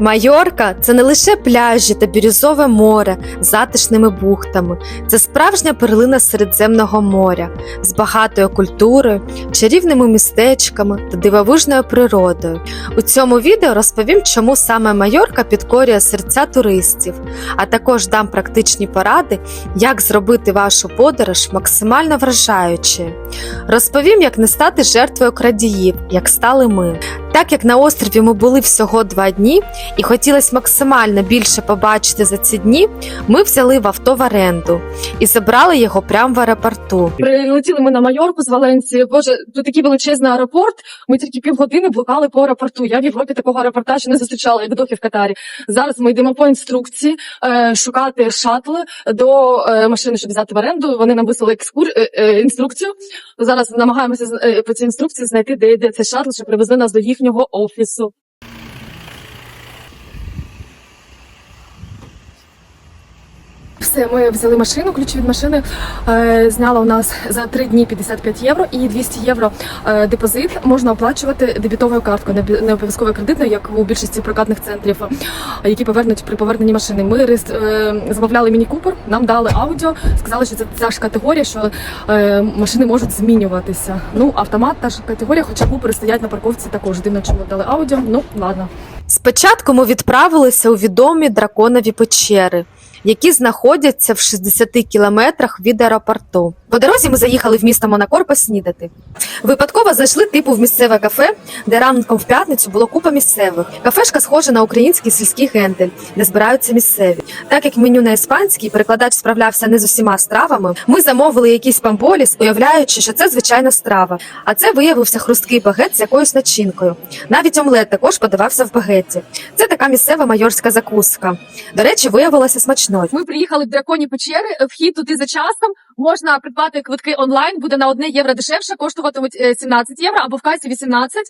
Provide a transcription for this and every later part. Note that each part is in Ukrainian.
Майорка це не лише пляжі та бірюзове море з затишними бухтами, це справжня перлина Середземного моря з багатою культурою, чарівними містечками та дивовижною природою. У цьому відео розповім, чому саме Майорка підкорює серця туристів, а також дам практичні поради, як зробити вашу подорож максимально вражаючою. Розповім, як не стати жертвою крадіїв, як стали ми. Так як на острові ми були всього два дні і хотілося максимально більше побачити за ці дні, ми взяли в авто в оренду і забрали його прямо в аеропорту. Прилетіли ми на Майорку з Валенції. Боже, тут такий величезний аеропорт. Ми тільки півгодини блукали по аеропорту. Я в Європі такого аеропорта ще не зустрічала, як дохи в Катарі. Зараз ми йдемо по інструкції е, шукати шатли до е, машини, щоб взяти в оренду. Вони нам вислали екскур... е, е, інструкцію. Зараз намагаємося е, по цій інструкції знайти, де йде цей шатл, щоб привезли нас до їхнього офісу. Все, ми взяли машину, ключі від машини. Е, зняла у нас за 3 дні 55 євро і 200 євро е, депозит можна оплачувати дебітовою карткою, не обов'язково кредитною, як у більшості прокатних центрів, е, які повернуть при поверненні машини. Ми замовляли міні купер, нам дали аудіо, сказали, що це ця ж категорія, що машини можуть змінюватися. Ну, автомат та ж категорія, хоча купери стоять на парковці також. Дивно, чому дали аудіо. Ну, ладно. Спочатку ми відправилися у відомі драконові печери, які знаходяться в 60 кілометрах від аеропорту. По дорозі ми заїхали в місто Монакор поснідати. Випадково зайшли типу в місцеве кафе, де ранком в п'ятницю було купа місцевих. Кафешка схожа на український сільський гендель, де збираються місцеві. Так як меню на іспанській перекладач справлявся не з усіма стравами, ми замовили якийсь памполіс, уявляючи, що це звичайна страва. А це виявився хрусткий багет з якоюсь начинкою. Навіть омлет також подавався в багеті. Це така місцева майорська закуска. До речі, виявилася смачною. Ми приїхали в драконі печери. Вхід туди за часом. Можна придбати квитки онлайн, буде на одне євро дешевше, коштуватимуть е, 17 євро або в касі 18.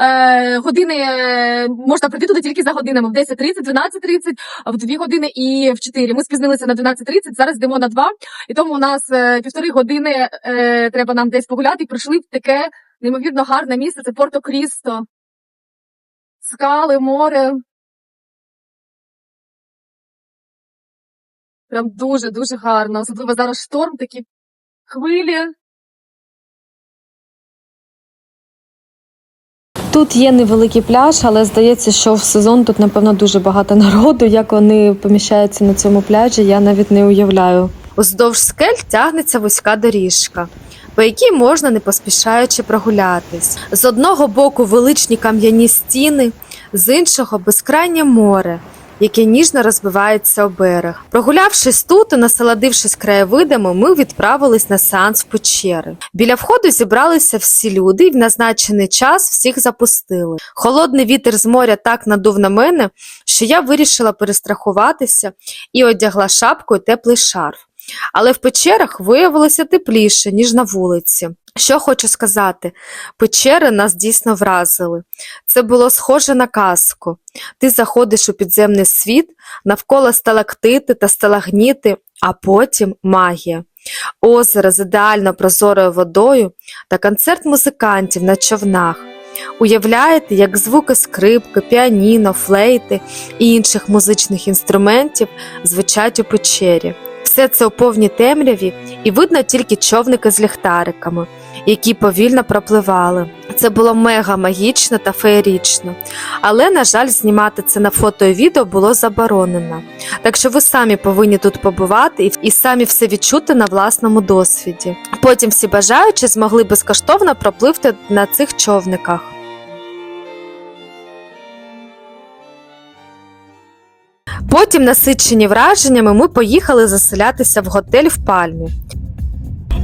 Е, години е, можна прийти туди тільки за годинами в 10.30, 12.30, в 2 години і в 4. Ми спізнилися на 12.30, зараз йдемо на 2. І тому у нас е, півтори години е, треба нам десь погуляти. І прийшли в таке неймовірно гарне місце. Це Порто Крісто. Скали, море. Прям дуже дуже гарно. Особливо зараз шторм, такі хвилі. Тут є невеликий пляж, але здається, що в сезон тут, напевно, дуже багато народу. Як вони поміщаються на цьому пляжі, я навіть не уявляю. Уздовж скель тягнеться вузька доріжка, по якій можна не поспішаючи прогулятись. З одного боку величні кам'яні стіни, з іншого безкрайнє море. Яке ніжно розбивається об берег. Прогулявшись тут і насолодившись краєвидами, ми відправились на сеанс печери. Біля входу зібралися всі люди, і в назначений час всіх запустили. Холодний вітер з моря так надув на мене, що я вирішила перестрахуватися і одягла шапку і теплий шарф. Але в печерах виявилося тепліше, ніж на вулиці. Що хочу сказати, печери нас дійсно вразили. Це було схоже на казку. Ти заходиш у підземний світ, навколо сталактити та сталагніти, а потім магія. Озеро з ідеально прозорою водою та концерт музикантів на човнах. Уявляєте, як звуки скрипки, піаніно, флейти і інших музичних інструментів звучать у печері. Все це у повній темряві, і видно тільки човники з ліхтариками, які повільно пропливали. Це було мега магічно та феєрічно. Але, на жаль, знімати це на фото і відео було заборонено. Так що ви самі повинні тут побувати і, самі все відчути на власному досвіді. Потім всі бажаючі змогли безкоштовно пропливти на цих човниках. Потім, насичені враженнями, ми поїхали заселятися в готель в Пальмі.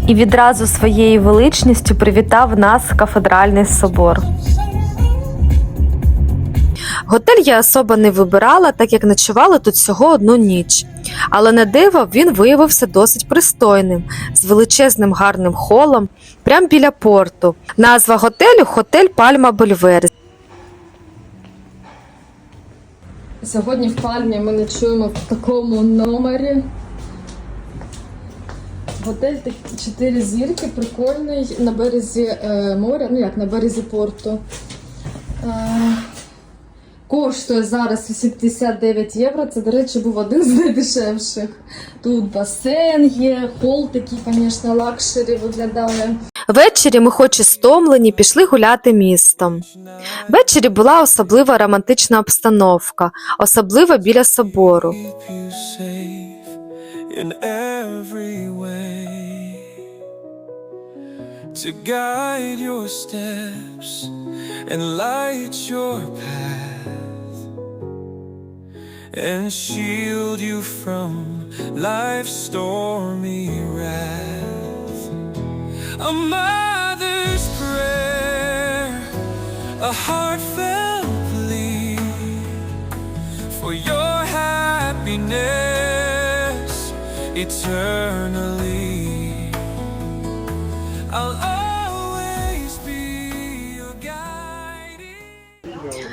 І відразу своєю величністю привітав нас кафедральний собор. Готель я особо не вибирала, так як ночувала тут всього одну ніч. Але на диво він виявився досить пристойним, з величезним гарним холом, прямо біля порту. Назва готелю Хотель Пальма Больвер. Сьогодні в Пальмі ми ночуємо в такому номері. Готель так- чотири зірки, прикольний на березі е, моря, ну як на березі порту. Е, Коштує зараз 89 євро. Це, до речі, був один з найдешевших. Тут басейн є, хол такий, звісно, лакшері виглядає. Ввечері ми, хоч і стомлені, пішли гуляти містом. Ввечері була особлива романтична обстановка, особливо біля собору. To guide your steps and light your path and shield you from life's stormy wrath. A mother's prayer, a heartfelt plea for your happiness eternally. I'll.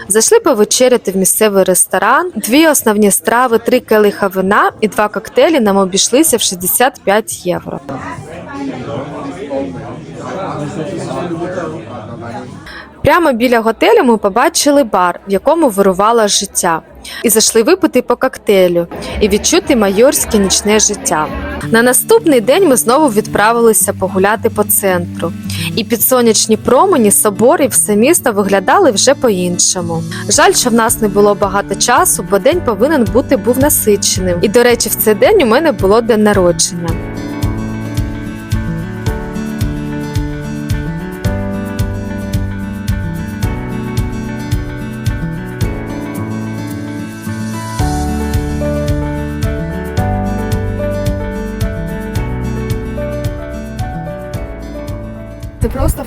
Зайшли повечеряти в місцевий ресторан. Дві основні страви, три келиха вина і два коктейлі нам обійшлися в 65 євро. Прямо біля готелю ми побачили бар, в якому вирувало життя, і зайшли випити по коктейлю і відчути майорське нічне життя. На наступний день ми знову відправилися погуляти по центру. І під сонячні промені собор і все місто виглядали вже по-іншому. Жаль, що в нас не було багато часу, бо день повинен бути був насиченим. І, до речі, в цей день у мене було день народження.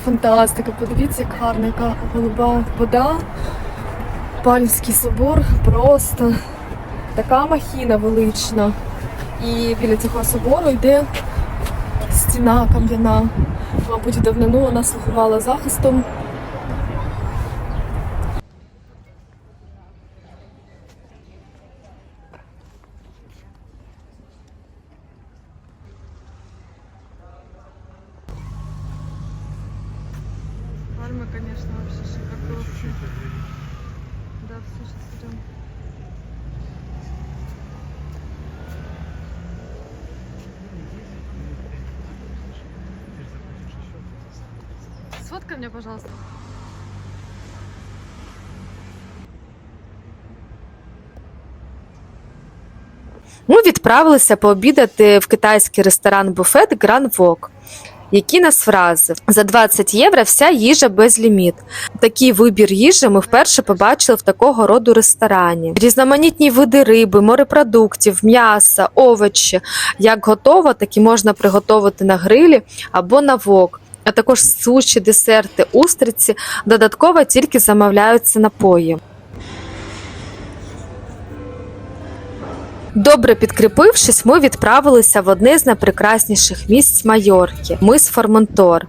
Фантастика. Подивіться, як гарна, яка голуба вода. Пальмський собор просто така махіна велична. І біля цього собору йде стіна кам'яна. Мабуть, давнину вона слугувала захистом. Сфоткай меня, пожалуйста. Ми відправилися пообідати в китайський ресторан буфет Grand Wok. Які нас вразив за 20 євро вся їжа без ліміт. Такий вибір їжі ми вперше побачили в такого роду ресторані. Різноманітні види риби, морепродуктів, м'яса, овочі. Як готово, так і можна приготувати на грилі або на вок. А також суші, десерти, устриці. Додатково тільки замовляються напої. Добре підкріпившись, ми відправилися в одне з найпрекрасніших місць Майорки мис Формонтор,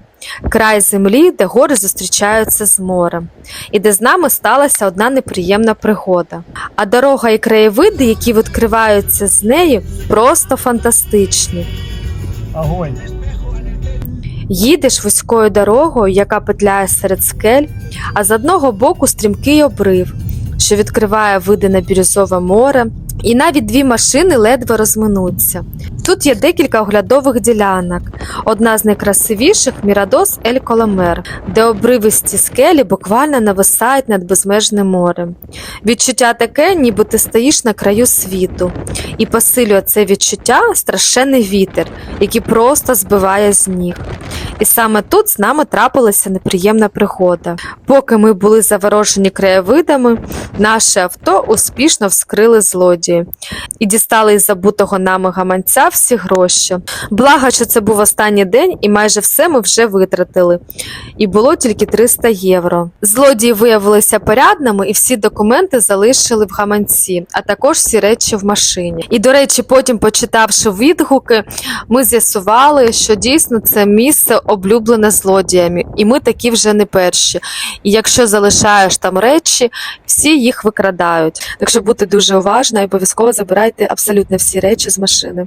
край землі, де гори зустрічаються з морем, і де з нами сталася одна неприємна пригода. А дорога і краєвиди, які відкриваються з неї, просто фантастичні. Огонь. Їдеш вузькою дорогою, яка петляє серед скель, а з одного боку стрімкий обрив, що відкриває види на бірюзове море, і навіть дві машини ледве розминуться. Тут є декілька оглядових ділянок. Одна з найкрасивіших Мірадос Ель Коломер, де обривисті скелі буквально нависають над безмежним морем. Відчуття таке, ніби ти стоїш на краю світу, і посилює це відчуття страшенний вітер, який просто збиває з ніг. І саме тут з нами трапилася неприємна пригода. Поки ми були заворожені краєвидами, наше авто успішно вскрили злодії і дістали із забутого нами гаманця всі гроші. Благо, що це був останній день, і майже все ми вже витратили. І було тільки 300 євро. Злодії виявилися порядними, і всі документи залишили в гаманці, а також всі речі в машині. І до речі, потім, почитавши відгуки, ми з'ясували, що дійсно це місце облюблене злодіями, і ми такі вже не перші. І якщо залишаєш там речі, всі їх викрадають. Так що будьте дуже уважні і обов'язково забирайте абсолютно всі речі з машини.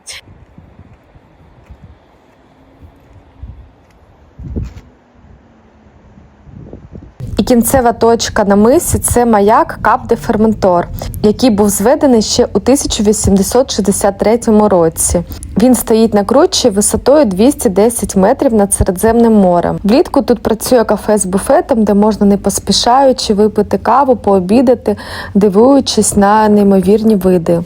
І кінцева точка на мисі це маяк Кап де Ферментор, який був зведений ще у 1863 році. Він стоїть на кручі висотою 210 метрів над Середземним морем. Влітку тут працює кафе з буфетом, де можна не поспішаючи випити каву, пообідати, дивуючись на неймовірні види.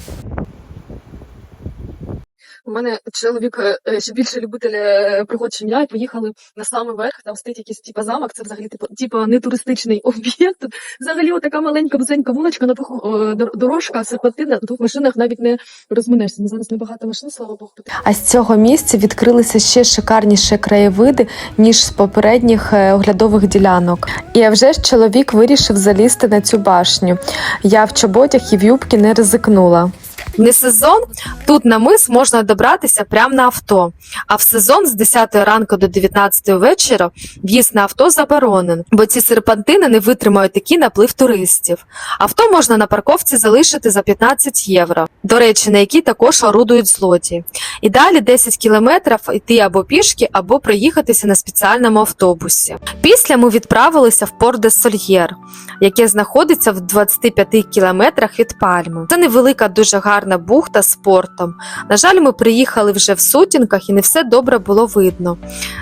У мене чоловік е, ще більше любитель е, пригод, чим і поїхали на самий верх, там стоїть якийсь типу, замок, це взагалі типу, типу не туристичний об'єкт. Взагалі отака маленька вузенька вуличка, на двох е, дорожка, серпантин, на двох машинах навіть не розминешся. Зараз небагато машин, слава Богу. А з цього місця відкрилися ще шикарніші краєвиди, ніж з попередніх е, оглядових ділянок. І вже ж чоловік вирішив залізти на цю башню. Я в чоботях і в юбки не ризикнула. Не сезон тут на мис можна добратися прямо на авто. А в сезон з 10 ранку до 19 вечора в'їзд на авто заборонен, бо ці серпантини не витримають такий наплив туристів. Авто можна на парковці залишити за 15 євро, до речі, на якій також орудують злодії. І далі 10 кілометрів йти або пішки, або проїхатися на спеціальному автобусі. Після ми відправилися в Порт де Сольєр, яке знаходиться в 25 кілометрах від Пальми. Це невелика, дуже гарна бухта з портом. На жаль, ми приїхали вже в сутінках і не все добре було видно.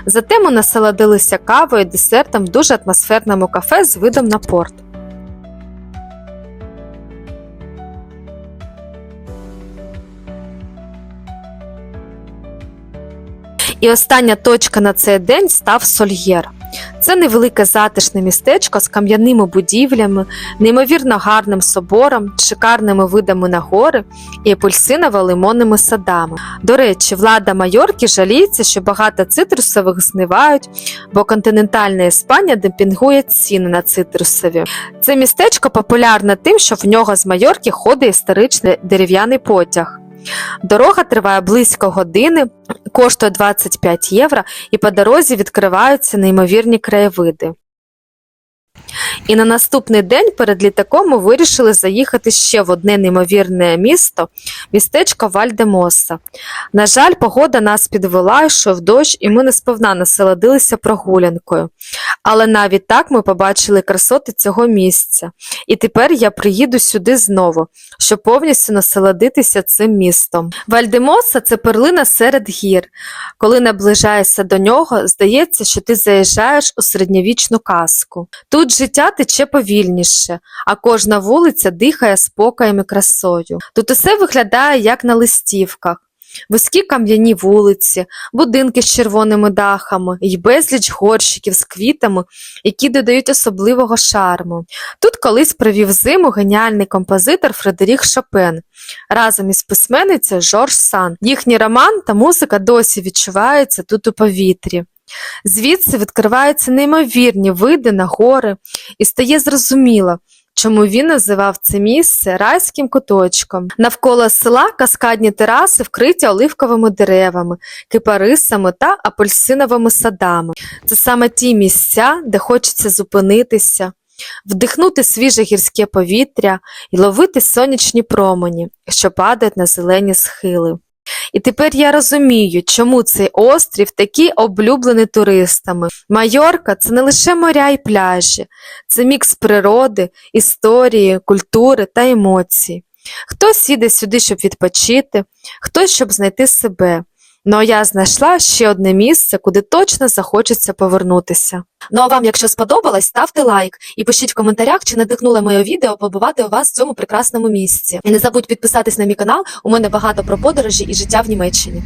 Зате ми насолодилися кавою десертом в дуже атмосферному кафе з видом на порт. І остання точка на цей день став Сольєр. Це невелике затишне містечко з кам'яними будівлями, неймовірно гарним собором, шикарними видами на гори і апельсиново-лимонними садами. До речі, влада Майорки жаліється, що багато цитрусових знивають, бо континентальна Іспанія демпінгує ціни на цитрусові. Це містечко популярне тим, що в нього з Майорки ходить історичний дерев'яний потяг. Дорога триває близько години, коштує 25 євро, і по дорозі відкриваються неймовірні краєвиди. І на наступний день перед літаком ми вирішили заїхати ще в одне неймовірне місто, містечко Вальдемоса. На жаль, погода нас підвела, йшов дощ, і ми несповна насолодилися прогулянкою. Але навіть так ми побачили красоти цього місця. І тепер я приїду сюди знову, щоб повністю насолодитися цим містом. Вальдемоса це перлина серед гір. Коли наближаєшся до нього, здається, що ти заїжджаєш у середньовічну казку. Тут життя тече повільніше, а кожна вулиця дихає спокоєм і красою. Тут усе виглядає як на листівках. Вузькі кам'яні вулиці, будинки з червоними дахами й безліч горщиків з квітами, які додають особливого шарму. Тут колись провів зиму геніальний композитор Фредерік Шопен разом із письменницею Жорж Сан. Їхній роман та музика досі відчуваються тут у повітрі. Звідси відкриваються неймовірні види на гори, і стає зрозуміло, чому він називав це місце райським куточком. Навколо села каскадні тераси вкриті оливковими деревами, кипарисами та апельсиновими садами. Це саме ті місця, де хочеться зупинитися, вдихнути свіже гірське повітря і ловити сонячні промені, що падають на зелені схили. І тепер я розумію, чому цей острів такий облюблений туристами. Майорка це не лише моря і пляжі, це мікс природи, історії, культури та емоцій. Хтось їде сюди, щоб відпочити, хтось щоб знайти себе. Ну а я знайшла ще одне місце, куди точно захочеться повернутися. Ну а вам, якщо сподобалось, ставте лайк і пишіть в коментарях, чи надихнуло моє відео побувати у вас в цьому прекрасному місці. І не забудь підписатись на мій канал, у мене багато про подорожі і життя в Німеччині.